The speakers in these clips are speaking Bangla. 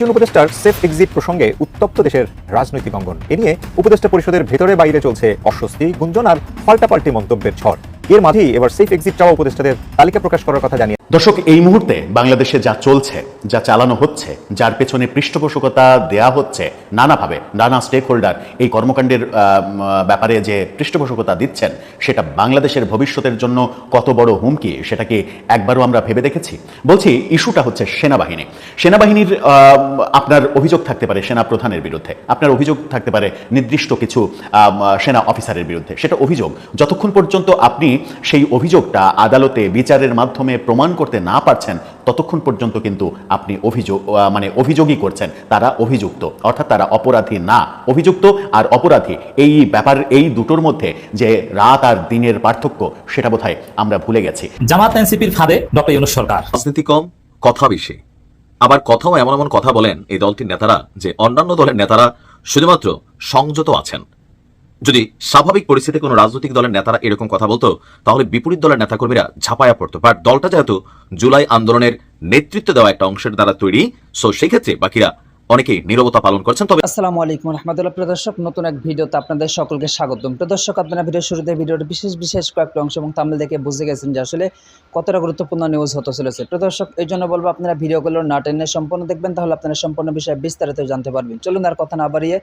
একজন উপদেষ্টার সেফ এক্সিট প্রসঙ্গে উত্তপ্ত দেশের রাজনৈতিক অঙ্গন। এ নিয়ে উপদেষ্টা পরিষদের ভেতরে বাইরে চলছে অস্বস্তি, গুঞ্জন আর পাল্টাপাল্টি মন্তব্যের ঝড়। এর মাঝেই এবার সেফ এক্সিট চাওয়া উপদেষ্টাদের তালিকা প্রকাশ করার কথা জানিয়ে দর্শক, এই মুহূর্তে বাংলাদেশে যা চলছে, যা চালানো হচ্ছে, যার পেছনে পৃষ্ঠপোষকতা দেয়া হচ্ছে, নানাভাবে নানা স্টেক হোল্ডার এই কর্মকাণ্ডের ব্যাপারে যে পৃষ্ঠপোষকতা দিচ্ছেন, সেটা বাংলাদেশের ভবিষ্যতের জন্য কত বড় হুমকি সেটাকে একবারও আমরা ভেবে দেখেছি? বলছি, ইস্যুটা হচ্ছে সেনাবাহিনী। সেনাবাহিনীর আপনার অভিযোগ থাকতে পারে সেনা প্রধানের বিরুদ্ধে, আপনার অভিযোগ থাকতে পারে নির্দিষ্ট কিছু সেনা অফিসারের বিরুদ্ধে। সেটা অভিযোগ। যতক্ষণ পর্যন্ত আপনি সেই অভিযোগটা আদালতে বিচারের মাধ্যমে প্রমাণ করতে না পারছেন ততক্ষণ পর্যন্ত কিন্তু আপনি অভিযোগ মানে অভিযোগই করছেন। তারা অভিযুক্ত অর্থাৎ তারা অপরাধী না। অভিযুক্ত আর অপরাধী এই ব্যাপার এই দুটোর মধ্যে যে রাত আর দিনের পার্থক্য সেটা বোধহয় আমরা ভুলে গেছি। জামাত এনসিপির ফাঁদে ডক্টর ইউনুস সরকার। রাজনীতি কম কথা বেশি। আবার কথাও এমন এমন কথা বলেন এই দলটির নেতারা যে অন্যান্য দলের নেতারা শুধুমাত্র সংযত আছেন। যদি স্বাভাবিক পরিস্থিতি কোনো রাজনৈতিক দলের নেতারা এরকম কথা বলতো, তাহলে বিপরীত দলের নেতাকর্মীরা ঝাঁপায়া পড়তো। বাট দলটা যেহেতু জুলাই আন্দোলনের নেতৃত্ব দেওয়া একটা অংশের দ্বারা তৈরি সো সেক্ষেত্রে বাকিরা অনেকেই নীরবতা পালন করছেন তবে আসসালামু আলাইকুম রহমতুল্লাহ। প্রদর্শক নতুন এক ভিডিওতে আপনাদের সকলকে স্বাগতম। প্রদর্শক আপনারা ভিডিও শুরুতে ভিডিওর বিশেষ বিশেষ কয়েকটা অংশ এবং তামিল দেখে বুঝে গেছেন যে আসলে কতটা গুরুত্বপূর্ণ নিউজ হতে চলেছে। প্রদর্শক এই জন্য বলব আপনারা ভিডিওগুলো না টেনে সম্পূর্ণ দেখবেন তাহলে আপনারা সম্পূর্ণ বিষয়ে বিস্তারিত জানতে পারবেন। চলুন আর কথা না বাড়িয়ে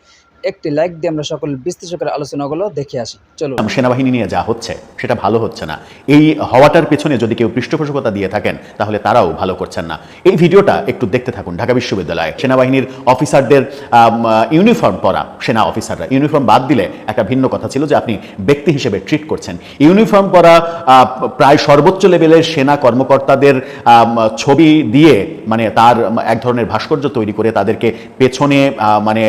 একটি লাইক দিয়ে আমরা সকল বিশ্লেষকের আলোচনাগুলো দেখে আসি। চলুন। সেনাবাহিনী নিয়ে যা হচ্ছে সেটা ভালো হচ্ছে না। এই হওয়াটার পেছনে যদি কেউ পৃষ্ঠপোষকতা দিয়ে থাকেন তাহলে তারাও ভালো করছেন না। এই ভিডিওটা একটু দেখতে থাকুন ঢাকা বিশ্ববিদ্যালয়ে। সেনাবাহিনীর অফিসারদের ইউনিফর্ম পরা সেনা অফিসাররা। ইউনিফর্ম বাদ দিলে একটা ভিন্ন কথা ছিল যে আপনি ব্যক্তি হিসেবে ট্রিট করছেন। ইউনিফর্ম পরা প্রায় সর্বোচ্চ লেভেলের সেনা কর্মকর্তাদের ছবি দিয়ে মানে তার এক ধরনের ভাস্কর্য তৈরি করে তাদেরকে পেছনে মানে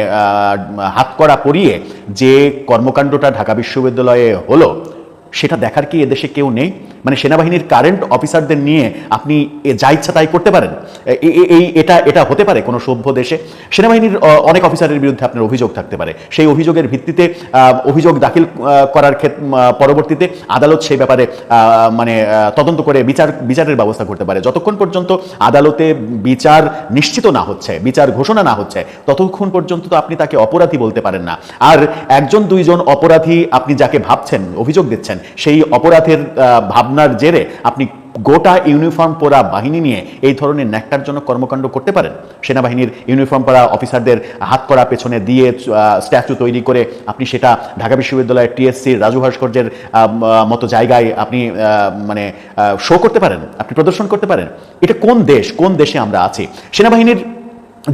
হাতকড়া পরিয়ে যে কর্মকাণ্ডটা ঢাকা বিশ্ববিদ্যালয়ে হলো, সেটা দেখার কি এদেশে কেউ নেই? মানে সেনাবাহিনীর কারেন্ট অফিসারদের নিয়ে আপনি যা ইচ্ছা তাই করতে পারেন। এই এটা এটা হতে পারে কোনো সভ্য দেশে। সেনাবাহিনীর অনেক অফিসারের বিরুদ্ধে আপনার অভিযোগ থাকতে পারে। সেই অভিযোগের ভিত্তিতে অভিযোগ দাখিল করার ক্ষেত্রে পরবর্তীতে আদালত সেই ব্যাপারে মানে তদন্ত করে বিচার বিচারের ব্যবস্থা করতে পারে। যতক্ষণ পর্যন্ত আদালতে বিচার নিশ্চিত না হচ্ছে বিচার ঘোষণা না হচ্ছে ততক্ষণ পর্যন্ত তো আপনি তাকে অপরাধী বলতে পারেন না। আর একজন দুইজন অপরাধী আপনি যাকে ভাবছেন অভিযোগ দিচ্ছেন সেই অপরাধের আহ, ভাবনার জেরে আপনি গোটা ইউনিফর্ম পরা বাহিনী নিয়ে এই ধরনের ন্যাক্কারজনক কর্মকাণ্ড করতে পারেন। সেনাবাহিনীর ইউনিফর্ম পরা অফিসারদের হাত করা পেছনে দিয়ে স্ট্যাচু তৈরি করে আপনি সেটা ঢাকা বিশ্ববিদ্যালয়ের টিএসসি রাজু ভাস্কর্যের মতো জায়গায় আপনি মানে শো করতে পারেন, আপনি প্রদর্শন করতে পারেন। এটা কোন দেশ? কোন দেশে আমরা আছি? সেনাবাহিনীর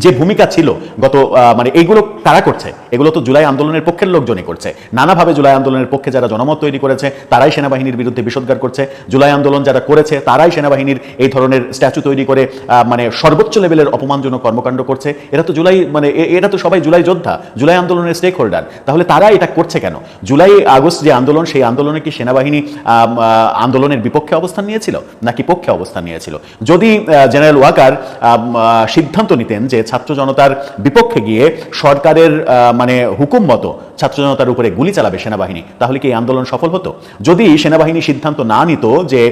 যে ভূমিকা ছিল গত মানে এইগুলো কারা করছে, এগুলো তো জুলাই আন্দোলনের পক্ষের লোকজনই করছে। নানাভাবে জুলাই আন্দোলনের পক্ষে যারা জনমত তৈরি করেছে, তারাই সেনাবাহিনীর বিরুদ্ধে বিষোদ্গার করছে। জুলাই আন্দোলন যারা করেছে, তারাই সেনাবাহিনীর এই ধরনের স্ট্যাচু তৈরি করে মানে সর্বোচ্চ লেভেলের অপমানজনক কর্মকাণ্ড করছে। এরা তো জুলাই মানে এরা তো সবাই জুলাই যোদ্ধা, জুলাই আন্দোলনের স্টেক হোল্ডার তাহলে তারা এটা করছে কেন? জুলাই আগস্ট যে আন্দোলন, সেই আন্দোলনে কি সেনাবাহিনী আন্দোলনের বিপক্ষে অবস্থান নিয়েছিল? নাকি পক্ষে অবস্থান নিয়েছিল? যদি জেনারেল ওয়াকার সিদ্ধান্ত নিতেন যে ছাত্র জনতার বিপক্ষে গিয়ে সরকারের মানে হুকুম মতো ছাত্র জনতার উপরে গুলি চালাবে সেনাবাহিনী, তাহলে কি এই আন্দোলন সফল হতো? যদি সেনাবাহিনী সিদ্ধান্ত না নিত যে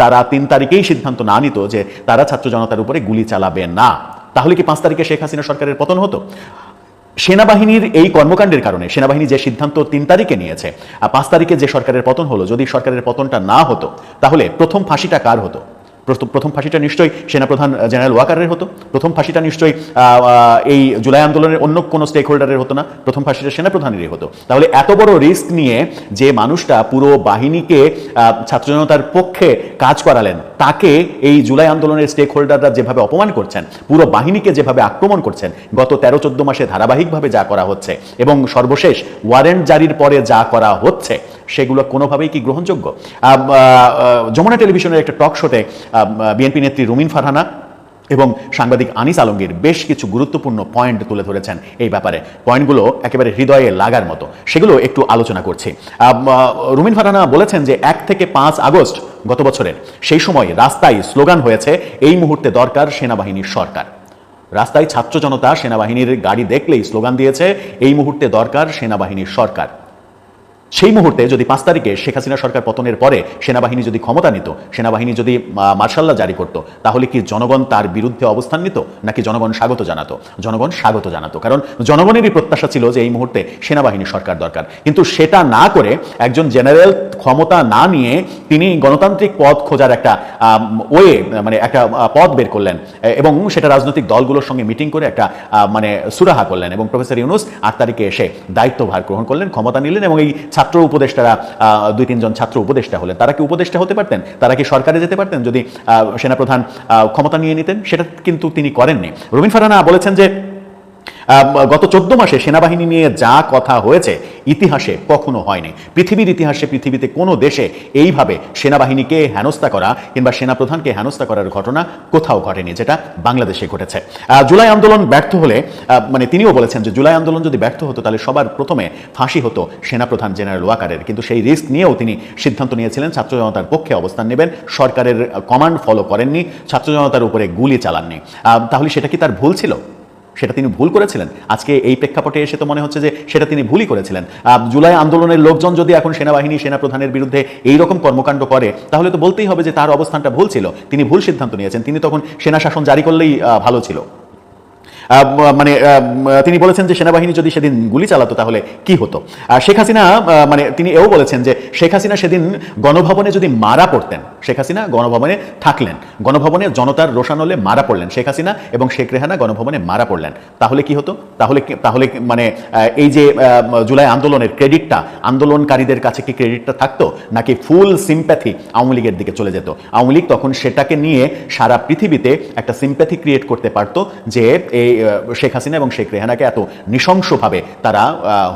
তারা তিন তারিখেই সিদ্ধান্ত না নিত যে তারা ছাত্র জনতার উপরে গুলি চালাবে না, তাহলে কি পাঁচ তারিখে শেখ হাসিনা সরকারের পতন হতো? সেনাবাহিনীর এই কর্মকাণ্ডের কারণে, সেনাবাহিনী যে সিদ্ধান্ত তিন তারিখে নিয়েছে, আর পাঁচ তারিখে যে সরকারের পতন হলো, যদি সরকারের পতনটা না হতো, তাহলে প্রথম ফাঁসিটা কার হতো? প্রথম- ফাঁসিটা নিশ্চয়ই সেনাপ্রধান জেনারেল ওয়াকারের হতো। প্রথম ফাঁসিটা নিশ্চয়ই এই জুলাই আন্দোলনের অন্য কোনো স্টেক হোল্ডারের হতো না। প্রথম ফাঁসিটা সেনাপ্রধানেরই হতো। তাহলে এত বড় রিস্ক নিয়ে যে মানুষটা পুরো বাহিনীকে ছাত্র জনতার পক্ষে কাজ করালেন, তাকে এই জুলাই আন্দোলনের স্টেক হোল্ডাররা যেভাবে অপমান করছেন, পুরো বাহিনীকে যেভাবে আক্রমণ করছেন, গত তেরো চোদ্দ মাসে ধারাবাহিকভাবে যা করা হচ্ছে এবং সর্বশেষ ওয়ারেন্ট জারির পরে যা করা হচ্ছে সেগুলো কোনোভাবেই কি গ্রহণযোগ্য? যমুনা টেলিভিশনের একটা টক শোতে বিএনপি নেত্রী রুমিন ফারহানা এবং সাংবাদিক আনিস আলমগীর বেশ কিছু গুরুত্বপূর্ণ পয়েন্ট তুলে ধরেছেন এই ব্যাপারে। পয়েন্টগুলো একেবারে হৃদয়ে লাগার মতো। সেগুলো একটু আলোচনা করছি। রুমিন ফারহানা বলেছেন যে এক থেকে পাঁচ আগস্ট গত বছরের সেই সময় রাস্তায় স্লোগান হয়েছে, এই মুহূর্তে দরকার সেনাবাহিনীর সরকার। রাস্তায় ছাত্র জনতা সেনাবাহিনীর গাড়ি দেখলেই স্লোগান দিয়েছে, এই মুহূর্তে দরকার সেনাবাহিনীর সরকার। সেই মুহূর্তে যদি পাঁচ তারিখে শেখ হাসিনা সরকার পতনের পরে সেনাবাহিনী যদি ক্ষমতা নিত সেনাবাহিনী যদি আহ, মার্শাল্লাহ জারি করত তাহলে কি জনগণ তার বিরুদ্ধে অবস্থান নিত? নাকি জনগণ স্বাগত জানাতো? জনগণ স্বাগত জানাতো। কারণ জনগণেরই প্রত্যাশা ছিল যে এই মুহূর্তে সেনাবাহিনী সরকার দরকার। কিন্তু সেটা না করে একজন জেনারেল ক্ষমতা না নিয়ে তিনি গণতান্ত্রিক পথ খোঁজার একটা ওয়ে মানে একটা পথ বের করলেন। এবং সেটা রাজনৈতিক দলগুলোর সঙ্গে মিটিং করে একটা মানে সুরাহা করলেন। এবং প্রফেসর ইউনুস আট তারিখে এসে দায়িত্বভার গ্রহণ করলেন ক্ষমতা নিলেন এবং এই ছাত্র উপদেষ্টারা দুই, তিনজন ছাত্র উপদেষ্টা হলেন। তারা কি উপদেষ্টা হতে পারতেন? তারা কি সরকারে যেতে পারতেন? যদি সেনাপ্রধান ক্ষমতা নিয়ে নিতেন? সেটা কিন্তু তিনি করেননি। রবীন ফারানা বলেছেন যে গত চোদ্দ মাসে সেনাবাহিনী নিয়ে যা কথা হয়েছে, ইতিহাসে কখনো হয়নি। পৃথিবীর ইতিহাসে পৃথিবীতে কোনো দেশে এইভাবে সেনাবাহিনীকে হেনস্থা করা কিংবা সেনাপ্রধানকে হেনস্থা করার ঘটনা কোথাও ঘটেনি, যেটা বাংলাদেশে ঘটেছে। জুলাই আন্দোলন ব্যর্থ হলে মানে তিনিও বলেছেন যে জুলাই আন্দোলন যদি ব্যর্থ হতো, তাহলে সবার প্রথমে ফাঁসি হতো সেনাপ্রধান জেনারেল ওয়াকারের। কিন্তু সেই রিস্ক নিয়েও তিনি সিদ্ধান্ত নিয়েছিলেন, ছাত্র জনতার পক্ষে অবস্থান নেবেন, সরকারের কমান্ড ফলো করেননি, ছাত্র জনতার উপরে গুলি চালাননি। তাহলে সেটা কি তার ভুল ছিল? সেটা তিনি ভুল করেছিলেন। আজকে এই প্রেক্ষাপটে এসে তো মনে হচ্ছে যে সেটা তিনি ভুলই করেছিলেন। জুলাই আন্দোলনের লোকজন যদি এখন সেনাবাহিনী, সেনাপ্রধানের বিরুদ্ধে এই রকম কর্মকাণ্ড করে, তাহলে তো বলতেই হবে যে তার অবস্থানটা ভুল ছিল। তিনি ভুল সিদ্ধান্ত নিয়েছেন। তিনি তখন সেনা শাসন জারি করলেই ভালো ছিল। মানে তিনি বলেছেন যে সেনাবাহিনী যদি সেদিন গুলি চালাতো তাহলে কি হতো? আর শেখ হাসিনা মানে তিনি এও বলেছেন যে শেখ হাসিনা সেদিন গণভবনে যদি মারা পড়তেন, শেখ হাসিনা গণভবনে থাকলেন, গণভবনে জনতার রোশানলে মারা পড়লেন, শেখ হাসিনা এবং শেখ রেহানা গণভবনে মারা পড়লেন, তাহলে কি হতো? তাহলে তাহলে মানে এই যে জুলাই আন্দোলনের ক্রেডিটটা, আন্দোলনকারীদের কাছে কি ক্রেডিটটা থাকতো? নাকি ফুল সিম্প্যাথি আওয়ামী লীগের দিকে চলে যেত? আওয়ামী লীগ তখন সেটাকে নিয়ে সারা পৃথিবীতে একটা সিম্প্যাথি ক্রিয়েট করতে পারতো যে এই শেখ হাসিনা এবং শেখ রেহানাকে এত নৃশংসভাবে তারা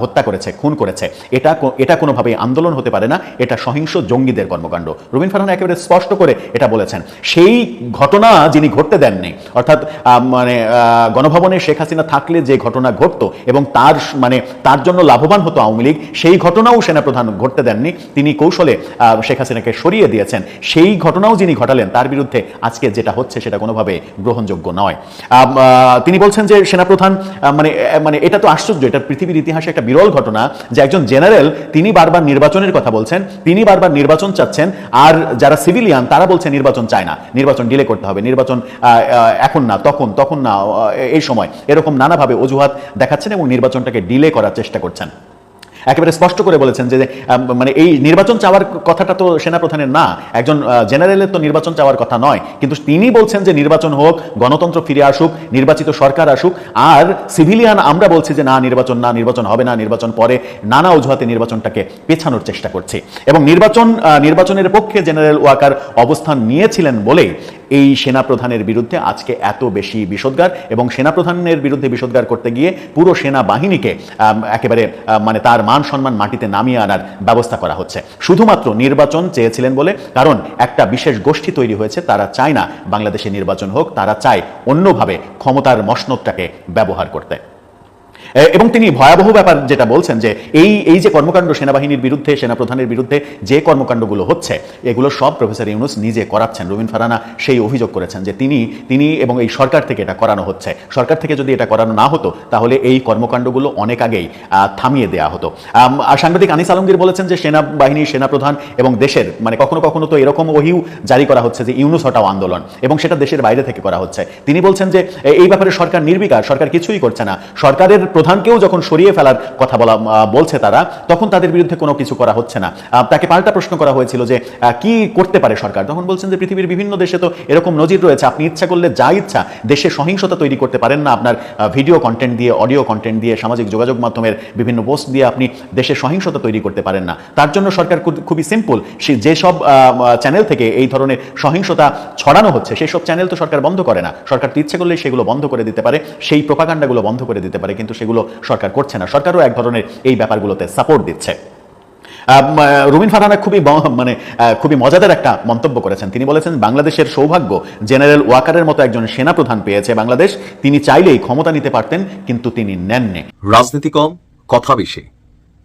হত্যা করেছে, খুন করেছে, এটা এটা কোনোভাবেই আন্দোলন হতে পারে না, এটা সহিংস জঙ্গিদের কর্মকাণ্ড। রবীন ফারহান একেবারে স্পষ্ট করে এটা বলেছেন। সেই ঘটনা যিনি ঘটতে দেননি, অর্থাৎ মানে গণভবনে শেখ হাসিনা থাকলে যে ঘটনা ঘটতো এবং তার মানে তার জন্য লাভবান হতো আওয়ামী লীগ, সেই ঘটনাও সেনাপ্রধান ঘটতে দেননি। তিনি কৌশলে শেখ হাসিনাকে সরিয়ে দিয়েছেন। সেই ঘটনাও যিনি ঘটালেন, তার বিরুদ্ধে আজকে যেটা হচ্ছে সেটা কোনোভাবে গ্রহণযোগ্য নয়। তিনি বলছেন যে সেনাপ্রধান মানে মানে এটা তো আশ্চর্য, এটা পৃথিবীর ইতিহাসে একটা বিরল ঘটনা যে একজন জেনারেল তিনি বারবার নির্বাচনের কথা বলছেন, তিনি বারবার নির্বাচন চাচ্ছেন, আর যারা সিভিলিয়ান তারা বলছে নির্বাচন চায় না, নির্বাচন ডিলে করতে হবে, নির্বাচন এখন না, তখন তখন না এই সময়। এরকম নানাভাবে অজুহাত দেখাচ্ছেন এবং নির্বাচনটাকে ডিলে করার চেষ্টা করছেন। একেবারে স্পষ্ট করে বলেছেন যে মানে এই নির্বাচন চাওয়ার কথাটা তো সেনাপ্রধানের না, একজন জেনারেলের তো নির্বাচন চাওয়ার কথা নয়। কিন্তু তিনি বলছেন যে নির্বাচন হোক, গণতন্ত্র ফিরে আসুক, নির্বাচিত সরকার আসুক, আর সিভিলিয়ান আমরা বলছি যে না, নির্বাচন না, নির্বাচন হবে না, নির্বাচন পরে নানা অজুহাতে নির্বাচনটাকে পেছানোর চেষ্টা করছে। এবং নির্বাচন নির্বাচনের পক্ষে জেনারেল ওয়াকার অবস্থান নিয়েছিলেন বলেই এই সেনাপ্রধানের বিরুদ্ধে আজকে এত বেশি বিষোদ্গার এবং সেনাপ্রধানের বিরুদ্ধে বিষোদ্গার করতে গিয়ে পুরো সেনাবাহিনীকে একেবারে মানে তার মান সম্মান মাটিতে নামিয়ে আনার ব্যবস্থা করা হচ্ছে। শুধুমাত্র নির্বাচন চেয়েছিলেন বলে, কারণ একটা বিশেষ গোষ্ঠী তৈরি হয়েছে, তারা চায় না বাংলাদেশে নির্বাচন হোক, তারা চায় অন্যভাবে ক্ষমতার মসনদটাকে ব্যবহার করতে। এবং তিনি ভয়াবহ ব্যাপার যেটা বলছেন যে এই এই যে কর্মকাণ্ড সেনাবাহিনীর বিরুদ্ধে, সেনাপ্রধানের বিরুদ্ধে যে কর্মকাণ্ডগুলো হচ্ছে, এগুলো সব প্রফেসর ইউনুস নিজে করাচ্ছেন। রবীন ফারানা সেই অভিযোগ করেছেন যে তিনি তিনি এবং এই সরকার থেকে এটা করানো হচ্ছে। সরকার থেকে যদি এটা করানো না হতো, তাহলে এই কর্মকাণ্ডগুলো অনেক আগেই থামিয়ে দেওয়া হতো। সাংবাদিক আনিস আলমগীর বলেছেন যে সেনাবাহিনী, সেনাপ্রধান এবং দেশের মানে কখনো কখনো তো এরকম ওহিউ জারি করা হচ্ছে যে ইউনুস হটাও আন্দোলন এবং সেটা দেশের বাইরে থেকে করা হচ্ছে। তিনি বলছেন যে এই ব্যাপারে সরকার নির্বিকার, সরকার কিছুই করছে না। সরকারের প্রধানকেও যখন সরিয়ে ফেলার কথা বলা বলছে তারা, তখন তাদের বিরুদ্ধে কোনো কিছু করা হচ্ছে না। তাকে পাল্টা প্রশ্ন করা হয়েছিল যে কি করতে পারে সরকার? তখন বলছেন যে, পৃথিবীর বিভিন্ন দেশে তো এরকম নজির রয়েছে। আপনি ইচ্ছা করলে যা ইচ্ছা, দেশে সহিংসতা তৈরি করতে পারেন না। আপনার ভিডিও কন্টেন্ট দিয়ে অডিও কন্টেন্ট দিয়ে, সামাজিক যোগাযোগ মাধ্যমের বিভিন্ন পোস্ট দিয়ে আপনি দেশে সহিংসতা তৈরি করতে পারেন না। তার জন্য সরকার খুবই সিম্পল সে যেসব চ্যানেল থেকে এই ধরনের সহিংসতা ছড়ানো হচ্ছে, সেই সব চ্যানেল তো সরকার বন্ধ করে না। সরকার তো ইচ্ছে করলে সেগুলো বন্ধ করে দিতে পারে, সেই প্রপাগান্ডাগুলো বন্ধ করে দিতে পারে, কিন্তু সেগুলো সরকার করছে না। সরকারও এক ধরনের এই ব্যাপারগুলোতে সাপোর্ট দিচ্ছে। রুমিন ফারহানা খুবই মানে খুবই মজাদার একটা মন্তব্য করেছেন। তিনি বলেছেন, বাংলাদেশের সৌভাগ্য, জেনারেল ওয়াকারের মতো একজন সেনাপ্রধান পেয়েছে বাংলাদেশ। তিনি চাইলেই ক্ষমতা নিতে পারতেন, কিন্তু তিনি নেননি। রাজনীতি কম, কথা বেশি।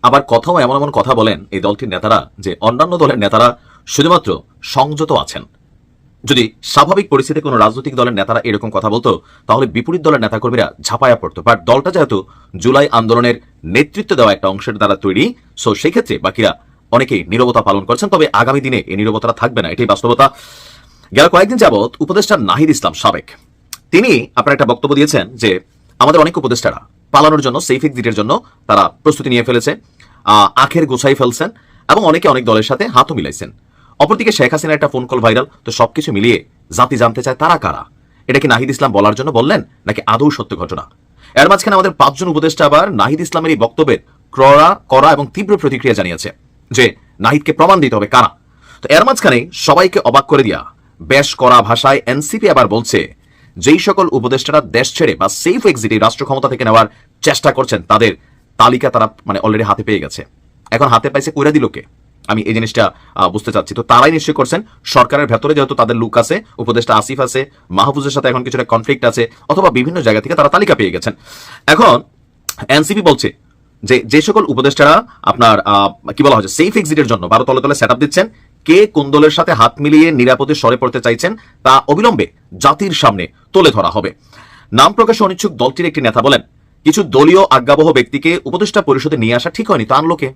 আবার কথাও এমন এমন কথা বলেন এই দলটির নেতারা যে অন্যান্য দলের নেতারা শুধুমাত্র সংযত আছেন। যদি স্বাভাবিক পরিস্থিতিতে কোনো রাজনৈতিক দলের নেতারা এরকম কথা বলতো, তাহলে বিপরীত দলের নেতাকর্মীরা ঝাঁপায়া পড়তো। বাট দলটা যেহেতু জুলাই আন্দোলনের নেতৃত্ব দেওয়া একটা অংশের দ্বারা তৈরি সো সেই ক্ষেত্রে বাকিরা অনেকেই নীরবতা পালন করছেন। তবে আগামী দিনে এই নীরবতাটা থাকবে না, এটাই বাস্তবতা। গেল কয়েকদিন যাবৎ উপদেষ্টা নাহিদ ইসলাম সাবেক। তিনি আপনার একটা বক্তব্য দিয়েছেন যে, আমাদের অনেক উপদেষ্টারা পালানোর জন্য সেফ এক্সিটের জন্য তারা প্রস্তুতি নিয়ে ফেলেছে আখের গোছাই ফেলছেন এবং অনেকে অনেক দলের সাথে হাতও মিলাইছেন। অপরদিকে শেখ হাসিনার একটা ফোন কল ভাইরাল তো সবকিছু মিলিয়ে জাতি জানতে চায় তারা কারা? এটা কি নাহিদ ইসলাম বলার জন্য বললেন, নাকি আদৌ সত্য ঘটনা? এর মাঝখানে আমাদের পাঁচজন উপদেষ্টা আবার নাহিদ ইসলামের এই বক্তব্যের ক্রড়া করা এবং তীব্র প্রতিক্রিয়া জানিয়েছে যে নাহিদকে প্রমাণ দিতে হবে কারা। তো এর মাঝখানে সবাইকে অবাক করে দিয়া বেশ করা ভাষায় এনসিপি আবার বলছে, যেই সকল উপদেষ্টারা দেশ ছেড়ে বা সেফ এক্সিটে রাষ্ট্র ক্ষমতা থেকে নেওয়ার চেষ্টা করছেন, তাদের তালিকা তারা মানে অলরেডি হাতে পেয়ে গেছে। এখন হাতে পাইছে কইরা দিল আমি এই জিনিসটা বুঝতে চাচ্ছি। তো তারাই নিশ্চয় করছেন। সরকারের ভেতরে যেহেতু তাদের লুক আছে, উপদেষ্টা আসিফ আছে, মাহফুজের সাথে এখন কিছুটা কনফ্লিক্ট আছে, অথবা বিভিন্ন জায়গা থেকে তারা তালিকা পেয়ে গেছেন। এখন, এনসিপি বলছে যে যে সকল উপদেষ্টারা আপনার কি বলা হচ্ছে সেফ এক্সিটের জন্য ভারত তলে তলে সেট দিচ্ছেন, কে কোন দলের সাথে হাত মিলিয়ে নিরাপদে সরে পড়তে চাইছেন, তা অবিলম্বে জাতির সামনে তুলে ধরা হবে। নাম প্রকাশে অনিচ্ছুক দলটির একটি নেতা বলেন, কিছু দলীয় আজ্ঞাবহ ব্যক্তিকে উপদেষ্টা পরিষদে নিয়ে আসা ঠিক হয়নি, তো আনলো কে?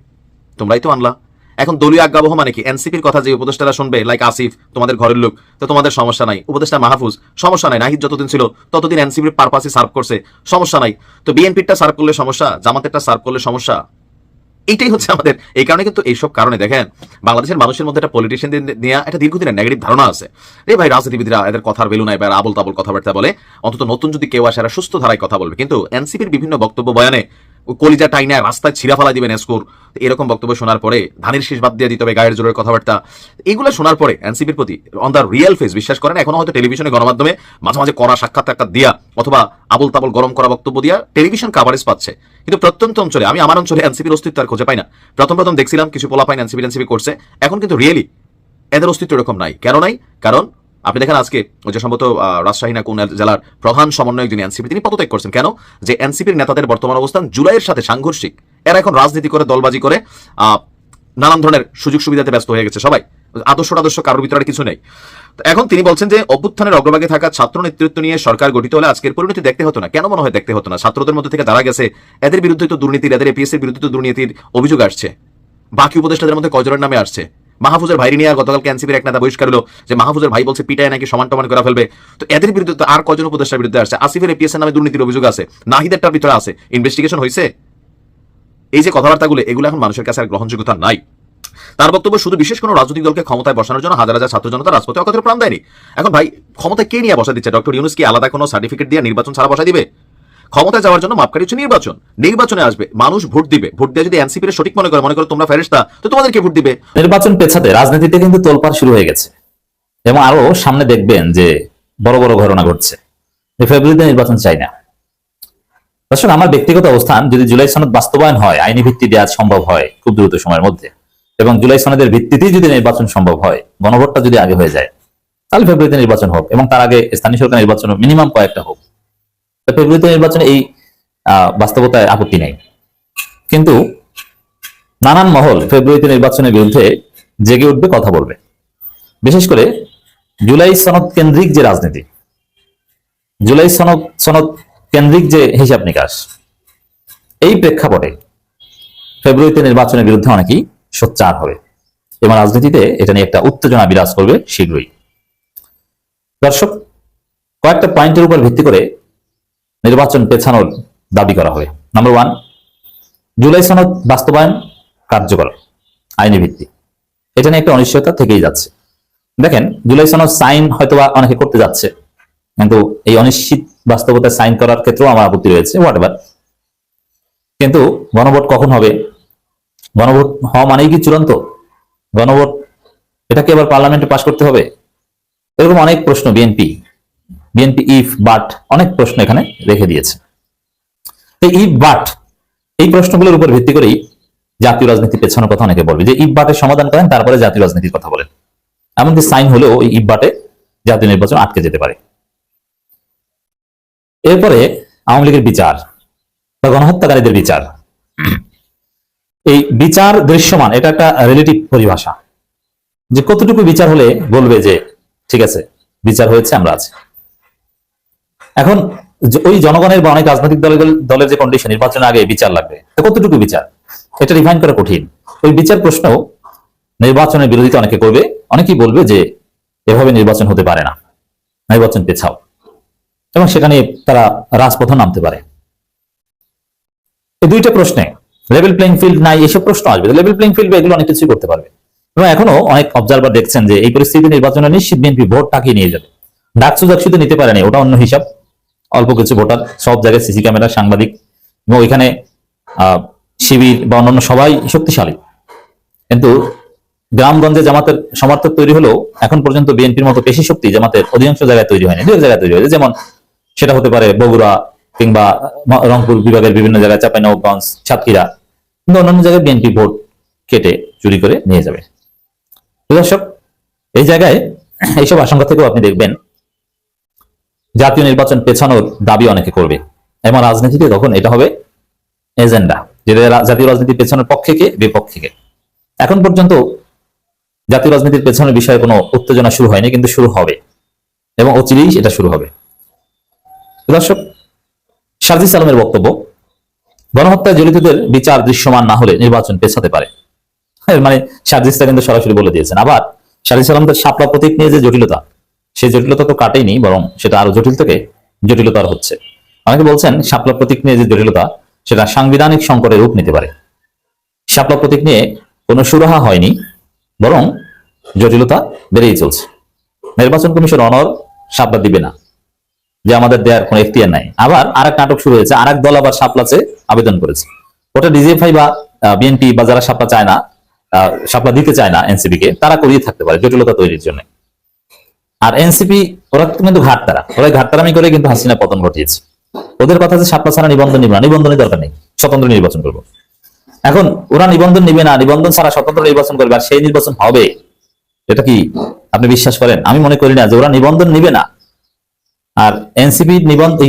তোমরাই তো আনলা। এখন দলীয় আজ্ঞাবহ মানে কি? এনসিপির কথা যে উপদেষ্টারা শুনবে লাইক আসিফ, তোমাদের ঘরের লোক, তো তোমাদের সমস্যা নাই। উপদেষ্টা মাহফুজ, সমস্যা নাই, নাহিদ যতদিন ছিল, ততদিন এনসিপির পারপাসে সার্ভ করছে, সমস্যা নাই। তো বিএনপিরটা সার্ভ করলে সমস্যা, জামাতেরটা সার্ভ করলে সমস্যা? এইটাই হচ্ছে আমাদের, এই কারণে কিন্তু এইসব কারণে দেখেন, বাংলাদেশের মানুষের মধ্যে একটা পলিটিশিয়ান নিয়ে একটা দীর্ঘদিনের নেগেটিভ ধারণা আছে। রে ভাই, রাজনীতিবিদরা এদের কথার বেলু নাই, বা আবল তাবল কথাবার্তা বলে, অন্তত নতুন যদি কেউ আসে সুস্থ ধারায় কথা বলবে। কিন্তু এনসিপির বিভিন্ন বক্তব্য বয়ানে কলিজা টাইনা রাস্তায় ছিঁড়া ফেলা দিবেন স্কোর এরকম বক্তব্য শোনার পরে ধানের শীষ বাদ দিয়ে দিতে হবে গায়ের জোরের কথাবার্তা। এগুলো শোনার পরে এনসিপির প্রতি অন দ্য রিয়েল ফেস বিশ্বাস করেন, এখনও হয়তো টেলিভিশনে গণমাধ্যমে মাঝে মাঝে করা সাক্ষাৎ টাক্ষাৎ দিয়া অথবা আবল তাবল গরম করা বক্তব্য দিয়া টেলিভিশন কাভারেজ পাচ্ছে। কিন্তু প্রত্যন্ত অঞ্চলে, আমি আমার অঞ্চলে এনসিপির অস্তিত্ব আর খুঁজে পাই না। প্রথম প্রথম দেখছিলাম কিছু পোলা পাইন এনসিপি এনসিপি করছে, এখন কিন্তু রিয়েলি এদের অস্তিত্ব এরকম নাই। কেন নাই? কারণ আপনি দেখেন আজকে যে সম্ভবত রাজশাহী না কোন জেলার প্রধান সমন্বয়ক যিনি এনসিপি, তিনি পদত্যাগ করছেন। কেন? যে এনসিপির নেতাদের বর্তমান অবস্থান জুলাইয়ের সাথে সাংঘর্ষিক। এরা এখন রাজনীতি করে, দলবাজি করে নানান ধরনের সুযোগ সুবিধাতে ব্যস্ত হয়ে গেছে সবাই। আদর্শ আদর্শ কারোর ভিতরে কিছু নেই। এখন তিনি বলছেন যে, অভ্যুত্থানের অগ্রভাগে থাকা ছাত্র নেতৃত্ব নিয়ে সরকার গঠিত হলে আজকের পরিণতি দেখতে হতো না। কেন মনে হয় দেখতে হতো না? ছাত্রদের মধ্যে থেকে যারা গেছে, এদের বিরুদ্ধে তো দুর্নীতির, এদের এপিএস এর বিরুদ্ধে তো দুর্নীতির অভিযোগ আসছে। বাকি উপদেষ্টাদের মধ্যে কয়জনের নামে আসছে? মাহফুজের ভাইরি নিয়ে আর গতকাল ক্যান্সিপির এক নেতা বহিষ্কার হলো যে মাহফুজের ভাই বলছে পিটায় নাকি সমান টমান করে ফেলবে। তো এদের বিরুদ্ধে তো আর কজন উপদেষ্টার বিরুদ্ধে আসছে? আসিফের এপিএস নামে দুর্নীতির অভিযোগ আছে। নাহিদেরটার ভিতরে আছে। ইনভেস্টিগেশন হয়েছে এই যে কথাবার্তাগুলো, এগুলো এখন মানুষের কাছে আর গ্রহণযোগ্যতা নাই। তার বক্তব্য, শুধু বিশেষ কোনো রাজনৈতিক দলকে ক্ষমতায় বসানোর জন্য হাজার হাজার ছাত্র জনতা রাজপথে অকথের প্রাণ দেয়নি। এখন ভাই, ক্ষমতায় কে নিয়ে বসা দিচ্ছে? ডক্টর ইউনুস কি আলাদা কোনো সার্টিফিকেট দিয়ে নির্বাচন ছাড়া বসা দিবে? ক্ষমতায় যাওয়ার জন্য মাপকারি হচ্ছে নির্বাচন। নির্বাচনে আসবে, মানুষ ভোট দিবে। ভোট দিয়ে যদি এনসিপি সঠিক মনে করে, মনে করো তোমরা ফেরেস্তা তো তোমাদেরকে ভোট দিবে। নির্বাচন পেছাতে রাজনীতিতে কিন্তু তোলপাড় শুরু হয়ে গেছে। এবং আরও সামনে দেখবেন যে বড় বড় ঘটনা ঘটছে। ফেব্রুয়ারিতে নির্বাচন চাই না। দর্শক, আমার ব্যক্তিগত অবস্থান, যদি জুলাই সনদ বাস্তবায়ন হয়, আইনি ভিত্তি দেওয়া সম্ভব হয় খুব দ্রুত সময়ের মধ্যে। এবং জুলাই সনদের ভিত্তিতেই যদি নির্বাচন সম্ভব হয়, গণভোটটা যদি আগে হয়ে যায়, তাহলে ফেব্রুয়ারিতে নির্বাচন হোক। এবং তার আগে স্থানীয় সরকার নির্বাচন মিনিমাম কয়েকটা হোক। ফেব্রুয়ারিতে নির্বাচনে এই বাস্তবতায় আপত্তি নেই। কিন্তু নানান মহল ফেব্রুয়ারিতে নির্বাচনের বিরুদ্ধে জেগে উঠবে, কথা বলবে। বিশেষ করে জুলাই সনদ কেন্দ্রিক যে রাজনীতি, জুলাই সনদ সনদ কেন্দ্রিক যে হিসাব নিকাশ, এই প্রেক্ষাপটে ফেব্রুয়ারিতে নির্বাচনের বিরুদ্ধে অনেকেই সোচ্চার হবে। এবং রাজনীতিতে এটা নিয়ে একটা উত্তেজনা বিরাজ করবে শীঘ্রই। দর্শক, কয়েকটা পয়েন্টের উপর ভিত্তি করে নির্বাচন পেছানোর দাবি করা হবে। নাম্বার ওয়ান জুলাই সনদ বাস্তবায়ন কার্যকর আইনি ভিত্তি এটা নিয়ে একটা অনিশ্চয়তা থেকেই যাচ্ছে। দেখেন, জুলাই সনদ সাইন হয়তোবা অনেকে করতে যাচ্ছে, কিন্তু এই অনিশ্চিত বাস্তবতায় সাইন করার ক্ষেত্রেও আমার আপত্তি রয়েছে হোয়াট এভার কিন্তু গণভোট কখন হবে? গণভোট হওয়া মানেই কি চূড়ান্ত? গণভোট, এটাকে এবার পার্লামেন্টে পাশ করতে হবে? এরকম অনেক প্রশ্ন বিএনপি বিএনপি ইফ বাট অনেক প্রশ্ন এখানে রেখে দিয়েছে। তো ইফ বাট এই প্রশ্নগুলোর উপর ভিত্তি করেই জাতীয় রাজনীতি পেছানোর কথা অনেকে বলবে যে ইফ বাটের সমাধান করেন, তারপরে জাতীয় রাজনীতির কথা বলেন। এমনকি সাইন হলেও ওই ইফ বাটে জাতীয় নির্বাচন আটকে যেতে পারে। এরপরে আওয়ামী লীগের বিচার বা গণহত্যাকারীদের বিচার। এই বিচার দৃশ্যমান, এটা একটা রিলেটিভ পরিভাষা। যে কতটুকু বিচার হলে বলবে যে, ঠিক আছে, বিচার হয়েছে, আমরা আছি। এখন ওই জনগণের বা অনেক রাজনৈতিক দলের দলের যে কন্ডিশন নির্বাচনের আগে বিচার লাগবে। কতটুকু বিচার? এটা রিফাইন করা কঠিন। ওই বিচার প্রশ্ন নির্বাচনের বিরোধিতা অনেকে করবে। অনেকেই বলবে যে, এভাবে নির্বাচন হতে পারে না। নির্বাচন পেছাও। এবং সেখানে তারা রাজপথে নামতে পারে। এই দুইটা প্রশ্নে লেভেল প্লেইং ফিল্ড নাই, এসব প্রশ্ন আসবে। লেভেল প্লেইং ফিল্ড এগুলো অনেক কিছুই করতে পারবে। এবং এখনও অনেক অবজারভার দেখছেন যে, এই পরিস্থিতি নির্বাচনে নিশ্চিত বিএনপি ভোট টাকিয়ে নিয়ে যাবে। ডাকসু ডাকসুতে নিতে পারেনি ওটা অন্য হিসাব। অল্প কিছু ভোটার, সব জায়গায় সিসি ক্যামেরা, সাংবাদিক এবং ওইখানে শিবির বা অন্যান্য সবাই শক্তিশালী। কিন্তু গ্রামগঞ্জে জামাতের সমর্থক তৈরি হলেও এখন পর্যন্ত বিএনপির মতো পেশি শক্তি জামাতের অধিকাংশ জায়গায় তৈরি হয়নি। দু জায়গায় তৈরি হয়েছে। যেমন সেটা হতে পারে বগুড়া কিংবা রংপুর বিভাগের বিভিন্ন জায়গায় চাঁপাইনবাবগঞ্জ সাতক্ষীরা কিন্তু অন্যান্য জায়গায় বিএনপি ভোট কেটে চুরি করে নিয়ে যাবে। দর্শক, এই জায়গায় এইসব আশঙ্কা থেকেও আপনি দেখবেন জাতীয় নির্বাচন পেছানোর দাবি অনেকে করবে। এবং রাজনীতিতে তখন এটা হবে এজেন্ডা যেটা জাতীয় রাজনীতি পেছনের পক্ষে কে বিপক্ষে কে। এখন পর্যন্ত জাতীয় রাজনীতির পেছনের বিষয়ে কোনো উত্তেজনা শুরু হয়নি কিন্তু শুরু হবে। এবং অচিরেই এটা শুরু হবে। দর্শক সাজিস আলমের বক্তব্য গণহত্যায় জড়িতদের বিচার দৃশ্যমান না হলে নির্বাচন পেছাতে পারে। হ্যাঁ, মানে সাজিসটা কিন্তু সরাসরি বলে দিয়েছেন। আবার সাজিস আলমদের সাপলা প্রতীক নিয়ে যে জটিলতা সেই জটিলতা তো কাটেনি বরং সেটা আরও জটিল থেকে জটিলতর হচ্ছে। অনেকে বলছেন, শাপলা প্রতীক নিয়ে যে জটিলতা, সেটা সাংবিধানিক সংকটের রূপ নিতে পারে। শাপলা প্রতীক নিয়ে কোনো সুরাহা হয়নি, বরং জটিলতা বেড়েই চলছে। নির্বাচন কমিশন অনর শাপলা দিবে না, যে আমাদের দেওয়ার কোনো এখতিয়ার নাই। আবার আরেক নাটক শুরু হয়েছে, আরেক দল আবার শাপলাতে আবেদন করেছে। ওটা ডিজিএফআই বা বিএনপি বা যারা শাপলা চায় না শাপলা দিতে চায় না এনসিপি কে তারা করিয়ে থাকতে পারে জটিলতা তৈরির জন্য। আর এনসিপি ওরা কিন্তু ঘাটতারা। ওরা ঘাটতারামি করে কিন্তু হাসিনা পতন ঘটিয়েছে। ওদের কথা যে শাপলা ছাড়া নিবন্ধন নিবে না নিবন্ধনের দরকার নেই, স্বতন্ত্র নির্বাচন করব। এখন ওরা নিবন্ধন নিবে না, নিবন্ধন ছাড়া স্বতন্ত্র নির্বাচন করবে, আর সেই নির্বাচন হবে। এটা কি আপনি বিশ্বাস করেন? আমি মনে করি না যে ওরা নিবন্ধন নিবে না। আর এনসিপি নিবন্ধ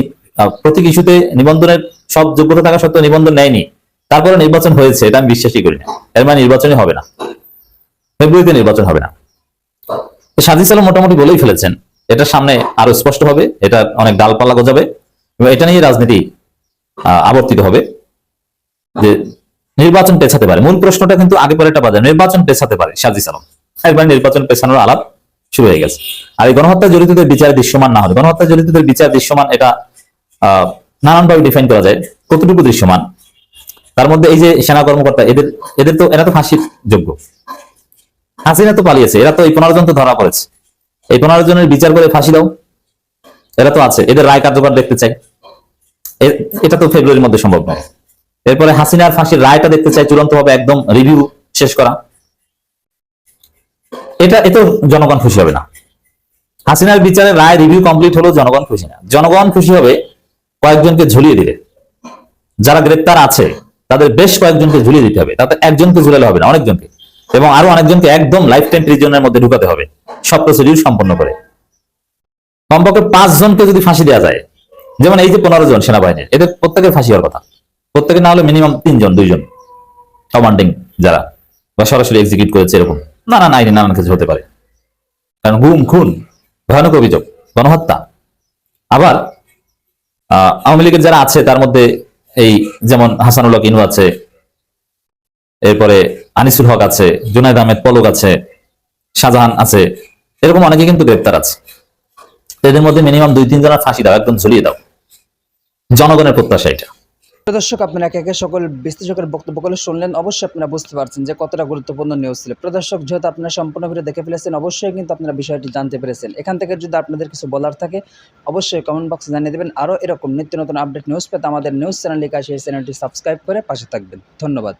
প্রতীক ইস্যুতে নিবন্ধনের সব যোগ্যতা থাকা সত্ত্বেও নিবন্ধন নেয়নি। তারপরে নির্বাচন হয়েছে, এটা আমি বিশ্বাসই করি না। এর মানে নির্বাচনই হবে না। ফেব্রুয়ারিতে নির্বাচন হবে না। সাজিস আলম মোটামুটি বলেই ফেলেছেন। এটা সামনে আরও স্পষ্ট হবে, এটা অনেক ডালপালা গজাবে, এবং এটা নিয়ে রাজনীতি আবর্তিত হবে। যে নির্বাচন পেছাতে পারে। মূল প্রশ্নটা কিন্তু আগে পরে বাজার নির্বাচন পেছাতে পারে সাজিস আলম একবার নির্বাচন পেছানোর আলাপ শুরু হয়ে গেছে। আর এই গণহত্যা জড়িতদের বিচার দৃশ্যমান না হলে, গণহত্যা জড়িতদের বিচার দৃশ্যমান এটা নানানভাবে ডিফাইন করা যায়, কতটুকু দৃশ্যমান। তার মধ্যে এই যে সেনা কর্মকর্তা, এদের এদের তো, এরা তো ফাঁসির যোগ্য। হাসিনা তো পালিয়েছে, এরা তো এই পনেরো জন তো ধরা পড়েছে। এই পনেরো জনের বিচার করে ফাঁসি দাও। এরা তো আছে, এদের রায় কার্যকর দেখতে চাই। এটা তো ফেব্রুয়ারির মধ্যে সম্ভব নয়। এরপরে হাসিনার ফাঁসির রায়টা দেখতে চাই চূড়ান্ত ভাবে একদম রিভিউ শেষ করা। এটা এতেও জনগণ খুশি হবে না। হাসিনার বিচারে রায় রিভিউ কমপ্লিট হলো, জনগণ খুশি না। জনগণ খুশি হবে কয়েকজনকে ঝুলিয়ে দিলে। যারা গ্রেপ্তার আছে, তাদের বেশ কয়েকজনকে ঝুলিয়ে দিতে হবে। তাতে একজনকে ঝুলালে হবে না, অনেকজনকে। এবং আরও অনেকজনকে একদম লাইফ টাইম প্রিজনের মধ্যে ঢুকাতে হবে। সব প্রসিডিউর সম্পন্ন করে। কমপক্ষে পাঁচ জনকে যদি ফাঁসি দেওয়া যায় যেমন এই যে পনেরো জন সেনাবাহিনীর এদের প্রত্যেকের ফাঁসি হওয়ার কথা। প্রত্যেকে না হলে মিনিমাম তিনজন দুইজন কমান্ডিং যারা বা সরাসরি এক্সিকিউট করেছে এরকম। নানান আইনে নানান কিছু হতে পারে। কারণ গুম খুন ভয়ানক অভিযোগ গণহত্যা। আবার আহ, আওয়ামী লীগের যারা আছে তার মধ্যে এই যেমন হাসানুল হক ইনু আছে এরপরে আনিসুল হক আছে, জুনাইদ আহমেদ পলক আছে, শাহজাহান আছে, এরকম অনেকে কিন্তু গ্রেপ্তার আছে। এদের মধ্যে মিনিমাম দুই তিন জনের ফাঁসি দাও, একদম ঝুলিয়ে দাও। জনগণের প্রত্যাশা এটা। প্রিয় দর্শক, আপনারা একে একে সকল বিশ্লেষকের বক্তব্যগুলো শুনলেন। অবশ্যই আপনারা বুঝতে পারছেন যে কতটা গুরুত্বপূর্ণ নিউজ ছিল। প্রদর্শক যেহেতু আপনারা সম্পূর্ণ ভিডিও দেখে ফেলেছেন, অবশ্যই কিন্তু আপনারা বিষয়টি জানতে পেরেছেন। এখান থেকে যদি আপনাদের কিছু বলার থাকে, অবশ্যই কমেন্ট বক্সে জানিয়ে দেবেন। আরও এরকম নিত্য নতুন আপডেট নিউজ পেতে আমাদের নিউজ চ্যানেল লিখে সেই চ্যানেলটি সাবস্ক্রাইব করে পাশে থাকবেন। ধন্যবাদ।